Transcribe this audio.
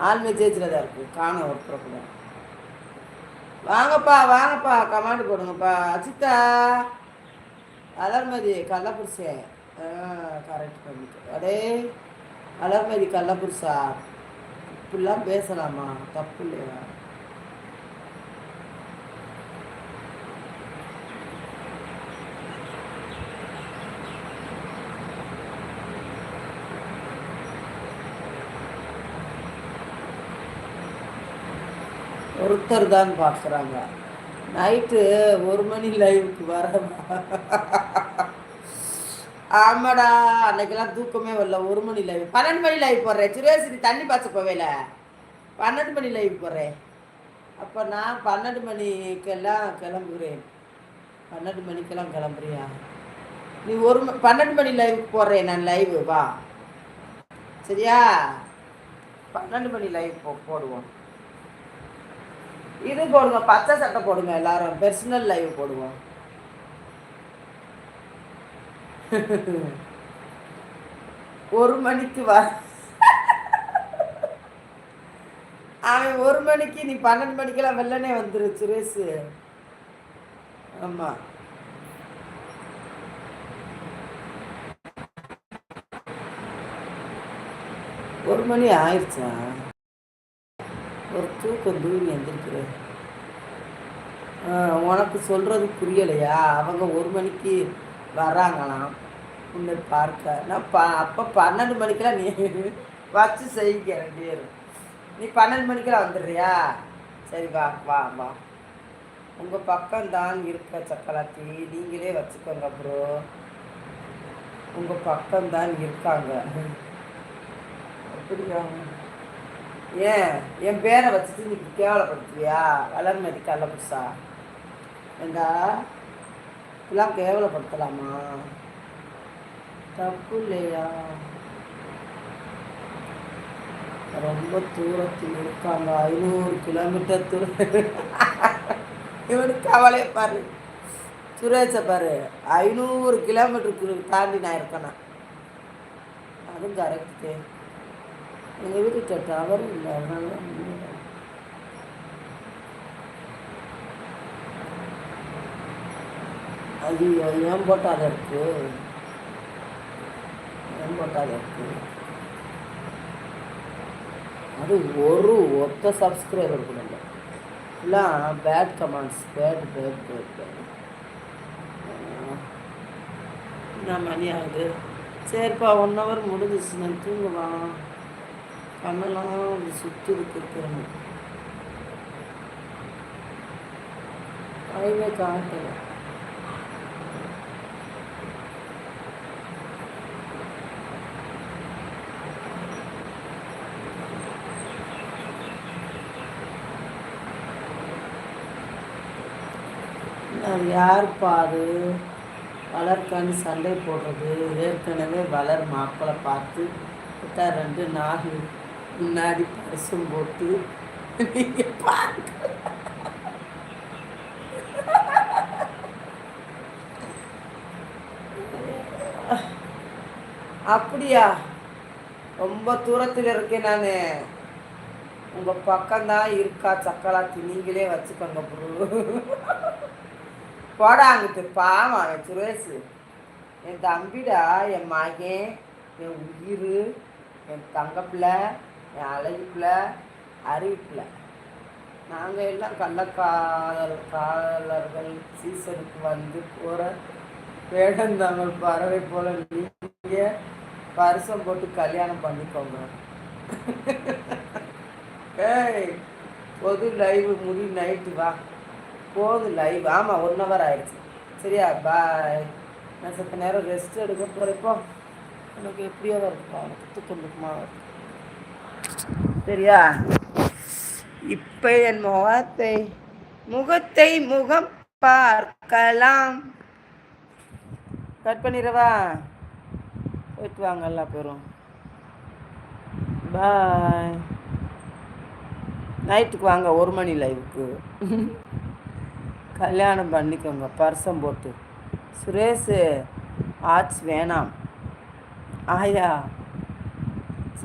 ஆள் மெசேஜில் தான் இருக்குது காண ஒருத்தர கூட வாங்கப்பா வாங்கப்பா. கமாண்டு போடுங்கப்பா அஜித்தா அலர்மதி கள்ளப்புரிசே ஆ கரெக்ட் பண்ணிட்டு அடே அலர்மதி கள்ளப்புரிசா இப்படிலாம் பேசலாமா? தப்பு இல்லையா? ஒருத்தர் தான் பார்க்குறாங்க. நைட்டு ஒரு மணி லைவுக்கு வர ஆமாடா அன்னைக்கெல்லாம் தூக்கமே வரல. ஒரு மணி லைவ். பன்னெண்டு மணி லைவ் போடுறேன். சுரேஷ் தண்ணி பாய்ச்ச போவேல. பன்னெண்டு மணி லைவ் போடுறேன். அப்போ நான் பன்னெண்டு மணிக்கெல்லாம் கிளம்புகிறேன் பன்னெண்டு மணிக்கெல்லாம் கிளம்புறியா? நீ ஒரு ம- பன்னெண்டு மணி லைவுக்கு போடுறேன் நான் லைவு. வா. சரியா? பன்னெண்டு மணி லைவ் போ போடுவோம். இது போடுங்க பச்சை சட்டை போடுங்க எல்லாரும். பெர்சனல் லைவ் போடுவோம். ஒரு மணிக்கு வர அவன் ஒரு மணிக்கு நீ பன்னெண்டு மணிக்கெல்லாம் வெள்ளனே வந்துரு சுரேஷ். ஆமா. ஒரு மணி ஆயிடுச்சா? ஒரு தூக்கம் தூங்கி எந்திரிக்கிறேன். உனக்கு சொல்கிறது புரியலையா? அவங்க ஒரு மணிக்கு வர்றாங்களாம். உன்னை பார்க்க. நான் ப அப்போ பன்னெண்டு மணிக்கெல்லாம் நீ வச்சு செய்யுங்க ரெண்டு பேரும். நீ பன்னெண்டு மணிக்கெல்லாம் வந்துடுறியா? சரி வா வா வா. உங்கள் பக்கம்தான் இருக்க சக்கலாத்தி நீங்களே வச்சுக்கோங்க ப்ரோ உங்கள் பக்கம்தான் இருக்காங்க. அப்படியா? ஏன்? என் பேரை வச்சுட்டு நீ கேவலப்படுத்துவியா? வளர்மதி கள்ளப்புருஷா எங்கா இதெல்லாம் கேவலப்படுத்தலாமா? தப்பு இல்லையா? ரொம்ப தூரத்தில் இருக்காங்க. ஐநூறு கிலோமீட்டர் தூரம் இவனுக்கு கவலையை பாரு. சுரேஷை பாரு. ஐநூறு கிலோமீட்டருக்கு தாண்டி நான் இருக்கேனா அதுவும் கரெக்டு எங்கள் வீட்டு டவர் இல்லை. அதனால அது ஏன் போட்டாத இருக்கு ஏன் போட்டாத இருக்கு அது ஒரு ஒத்த சப்ஸ்கிரைபர் கூட இல்லை எல்லாம் bad comments bad bad bad bad என்ன மணி ஆகுது? சரிப்பா ஒன் ஹவர் முடிஞ்சிச்சு நான் தூங்குவான் கண்ணெல்லாம் சுற்றி இருக்கிறேன் கைவே காட்டல. அது யார் பாரு? வளர்க்கான்னு சண்டை போடுறது. ஏற்கனவே வளர் மாப்பிள்ளை பார்த்து கிட்ட ரெண்டு நாள் முன்னாடி பரிசம் போட்டு நீங்கள் பார்க்க அப்படியா? ரொம்ப தூரத்தில் இருக்கேன் நான். உங்கள் பக்கம்தான் இருக்கா சக்கலாத்தி நீங்களே வச்சுக்கோங்க ப்ரோ. போடா அங்கிட்டு. பாவம் சுரேஷு சுரேஷ். என் தம்பிடா என் மகன் என் உயிர் என் தங்கப்பிள்ளை என் அழகு பிள்ளை நாங்கள் எல்லாம் கள்ளக்காதல் காதலர்கள் சீசனுக்கு வந்து போகிற வேடந்தாமல் பறவை போல. நீங்கள் பரிசம் போட்டு கல்யாணம் பண்ணிக்கோங்க. ஏய் பொது லைவ் முடி நைட்டு வா. போது லைவ் ஆமாம் ஒன் ஹவர் ஆயிடுச்சு. சரியா? பாய் நான் சத்த நேரம் ரெஸ்ட் எடுக்க போகிறப்போ எனக்கு எப்படியோ இருக்கும் எனக்கு தூக்கம் இருக்குமா இருக்கும் சரியா? இப்போ என் முகத்தை முகத்தை முகம் பார்க்கலாம். கட் பண்ணிடவா போயிட்டு வாங்க எல்லா பேரும். பாய் நைட்டுக்கு வாங்க ஒரு மணி லைவுக்கு கல்யாணம் பண்ணிக்கோங்க பர்சம் போட்டு. சுரேஷ் ஆர்ட்ஸ் வேணாம். ஆயா.